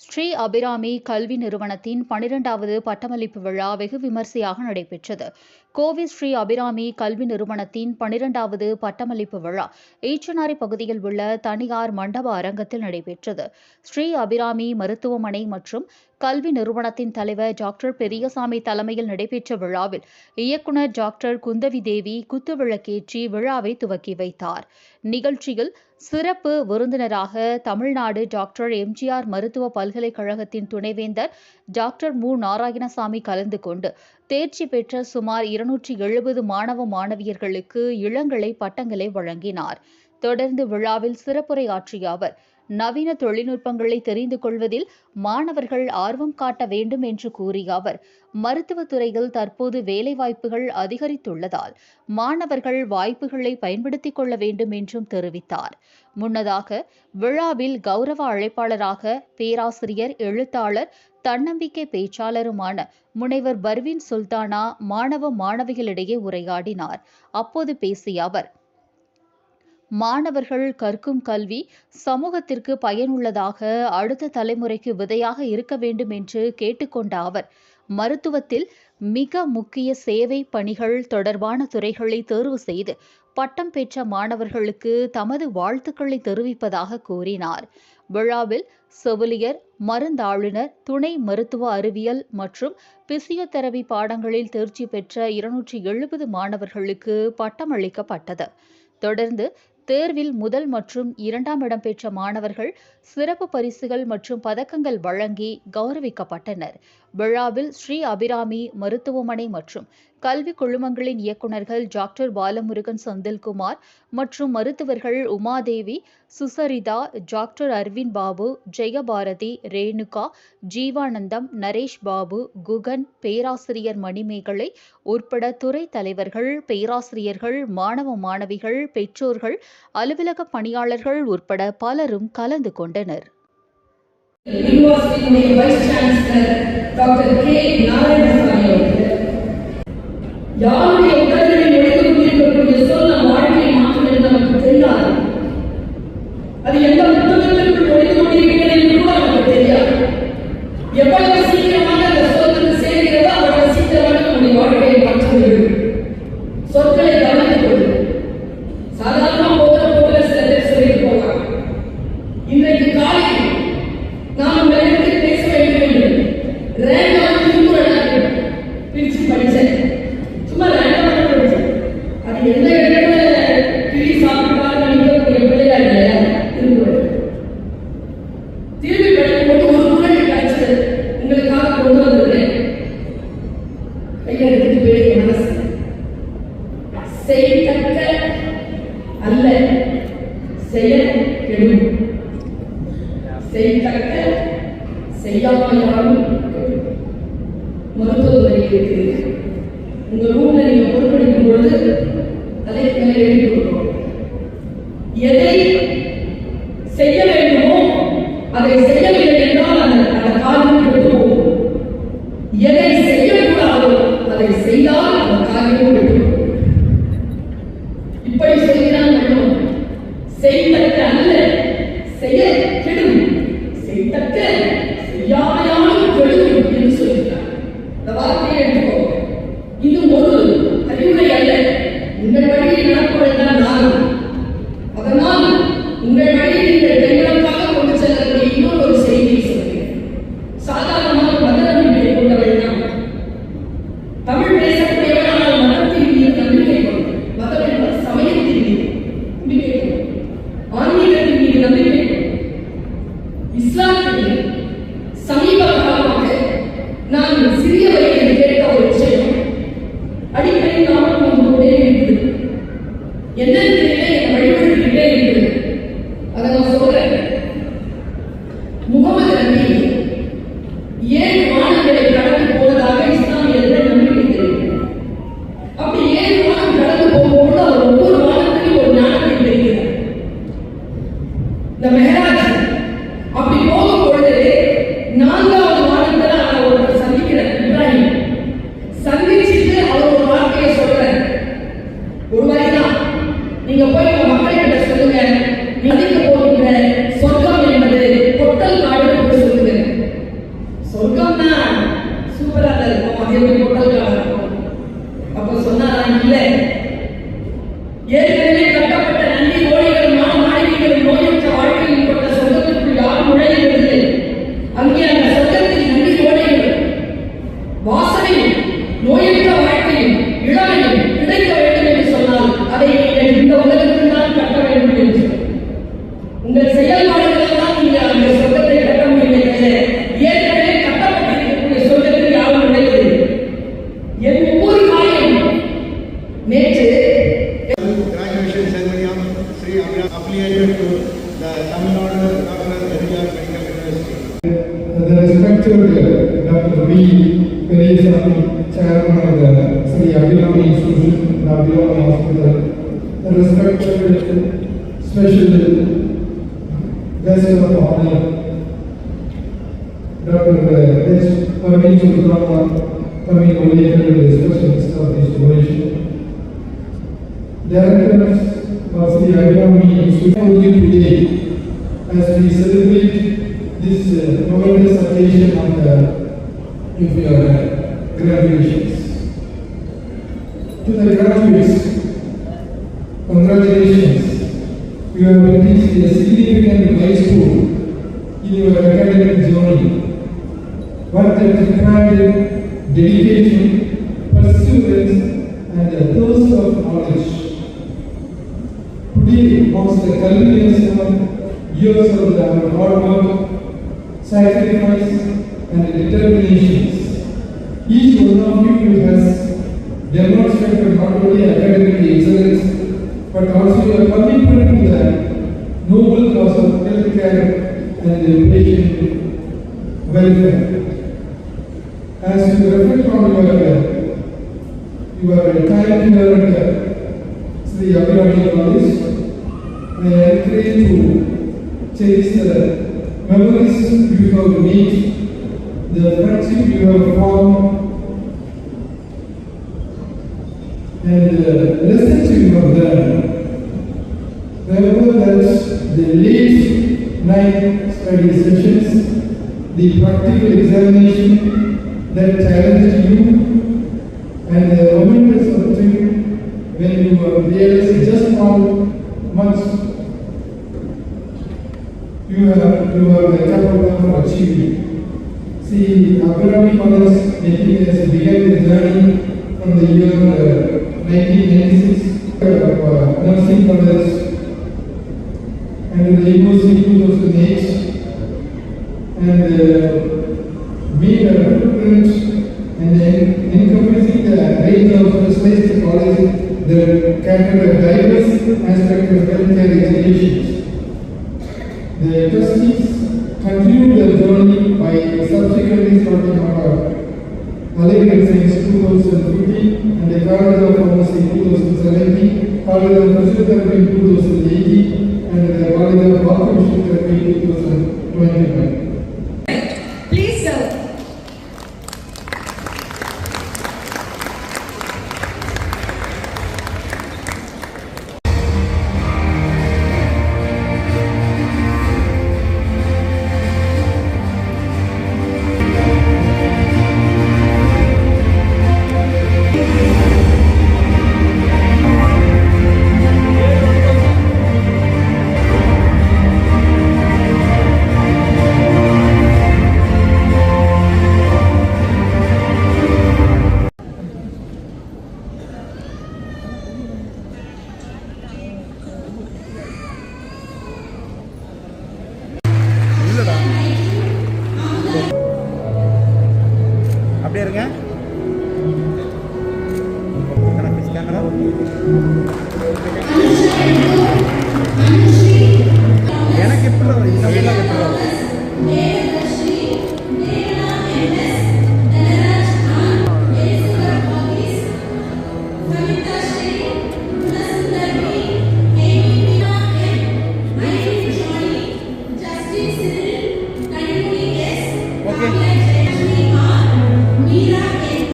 ஸ்ரீ அபிராமி கல்வி நிறுவனத்தின் பனிரெண்டாவது பட்டமளிப்பு விழா வெகு விமர்சையாக நடைபெற்றது. கோவை ஸ்ரீ அபிராமி கல்வி நிறுவனத்தின் பனிரெண்டாவது பட்டமளிப்பு விழா ஈச்சனாரி பகுதியில் உள்ள தனியார் மண்டப அரங்கத்தில் நடைபெற்றது. ஸ்ரீ அபிராமி மருத்துவமனை மற்றும் கல்வி நிறுவனத்தின் தலைவர் டாக்டர் பெரியசாமி தலைமையில் நடைபெற்ற விழாவில் இயக்குநர் டாக்டர் குந்தவி தேவி குத்துவிளக்கேற்றி விழாவை துவக்கி வைத்தார். நிகழ்ச்சியில் சிறப்பு விருந்தினராக தமிழ்நாடு டாக்டர் எம்ஜிஆர் மருத்துவ பல்கலைக்கழகத்தின் துணைவேந்தர் டாக்டர் மு. நாராயணசாமி கலந்து கொண்டு தேர்ச்சி பெற்ற சுமார் இருநூற்றி எழுபது மாணவ மாணவியர்களுக்கு இளங்கலை பட்டங்களை வழங்கினார். தொடர்ந்து விழாவில் சிறப்புரையாற்றிய அவர் நவீன தொழில்நுட்பங்களை தெரிந்து கொள்வதில் மாணவர்கள் ஆர்வம் காட்ட வேண்டும் என்று கூறிய அவர் மருத்துவத் துறையில் தற்போது வேலைவாய்ப்புகள் அதிகரித்துள்ளதால் மாணவர்கள் வாய்ப்புகளை பயன்படுத்திக் கொள்ள வேண்டும் என்றும் தெரிவித்தார். முன்னதாக விழாவில் கௌரவ அழைப்பாளராக பேராசிரியர் எழுத்தாளர் தன்னம்பிக்கை பேச்சாளருமான முனைவர் பர்வின் சுல்தானா மாணவ மாணவிகளிடையே உரையாடினார். அப்போது பேசிய அவர் மாணவர்கள் கற்கும் கல்வி சமூகத்திற்கு பயனுள்ளதாக அடுத்த தலைமுறைக்கு விதையாக இருக்க வேண்டும் என்று கேட்டுக்கொண்ட அவர் மருத்துவத்தில் மிக முக்கிய சேவை பணிகள் தொடர்பான துறைகளை தேர்வு செய்து பட்டம் பெற்ற மாணவர்களுக்கு தமது வாழ்த்துக்களை தெரிவிப்பதாக கூறினார். விழாவில் செவிலியர் மருந்தாளுநர் துணை மருத்துவ அறிவியல் மற்றும் பிசியோதெரபி பாடங்களில் தேர்ச்சி பெற்ற இருநூற்றி எழுபது மாணவர்களுக்கு பட்டம் அளிக்கப்பட்டது தொடர்ந்து தேர்வில் முதல் மற்றும் இரண்டாம் இடம் பெற்ற மாணவர்கள் சிறப்பு பரிசுகள் மற்றும் பதக்கங்கள் வழங்கி கௌரவிக்கப்பட்டனர். விழாவில் ஸ்ரீ அபிராமி மருத்துவமனை மற்றும் கல்வி குழுமங்களின் இயக்குநர்கள் டாக்டர் பாலமுருகன் செந்தில்குமார் மற்றும் மருத்துவர்கள் உமாதேவி சுசரிதா டாக்டர் அரவிந்த் பாபு ஜெயபாரதி ரேணுகா ஜீவானந்தம் நரேஷ் பாபு குகன் பேராசிரியர் மணிமேகலை உட்பட துறை தலைவர்கள் பேராசிரியர்கள் மாணவ மாணவிகள் பெற்றோர்கள் அலுவலக பணியாளர்கள் உட்பட பலரும் கலந்து கொண்டனர். யூனிவர்சிட்டியினுடைய vice chancellor doctor K Narayanasamy அவர்கள் யாருடைய உடல்களில் நுழைந்து கொண்டிருக்கக்கூடிய சொல் நம் வாழ்க்கையை மாற்றும் என்று நமக்கு தெரியாது. அது எந்த புத்தகத்திற்குள் எடுத்துட்டு மனசு. செய்யத்தக்க அல்ல செயல் கெடும் செய்யத்தக்க செய்யாமையாலும் மருத்துவத்துறை இருக்குது. உங்க ரூம்ல நீங்க பொறுப்பெடுக்கும் பொழுது தலைக்கு மேலே எழுதி கொடுக்கணும். எதை செய்ய வேண்டுமோ அதை செய்யவில்லை என்றால் அந்த அந்த செய்தக்க அல்ல. செயல் கெடும். செய்தக்க செய்யாமையாலும் கெடும் என்று சொல்கிறார். இந்த வார்த்தையை இது ஒரு அறிவுரை அல்ல. உங்கள் வழியில் நடப்பவர்கள் материала. மக்கள்கிட்ட சொல்லுங்க மதிக்க போகின்ற Abhinami Institution, Abhinami Hospital, the respected special guest of honor, Dr. H. Parveen Subrahma, coming over here to of this donation. Directors of the Abhinami Institution today as we celebrate this uh, momentous occasion of the of your uh, graduations. To the graduates, congratulations. You have reached a significant milestone in your academic journey. One that required dedication, perseverance, and a thirst of knowledge. Today marks the culmination of years of the hard work, sacrifice, and determinations. Each one of you has demonstrated not only academic excellence, but also your commitment to the noble cause of healthcare and patient welfare. As you reflect on your, uh, your time here at Sri Abhinavani College, I encourage you to cherish the memories you have made, the friendship you have formed, and the lessons you have learned. Remember that the late night study sessions, the practical examination that challenged you, and the momentous of time when you were realizing just how much you have you are capable of achieving. See, Abhirami College making has began the journey from the year uh, 1996 of uh, nursing college and the university 2008 and uh, made a and then encompassing the range of specialized colleges that cater a diverse aspect of healthcare. The trustees continued their journey by subsequently starting our Allied Science 2015 and the College പാടിയ പരിശുദ്ധ ദിവസം ജയിക്കി പാടിയ വാർത്ത വിഷയത്തിൽ ദിവസം വാങ്ങിക്കാൻ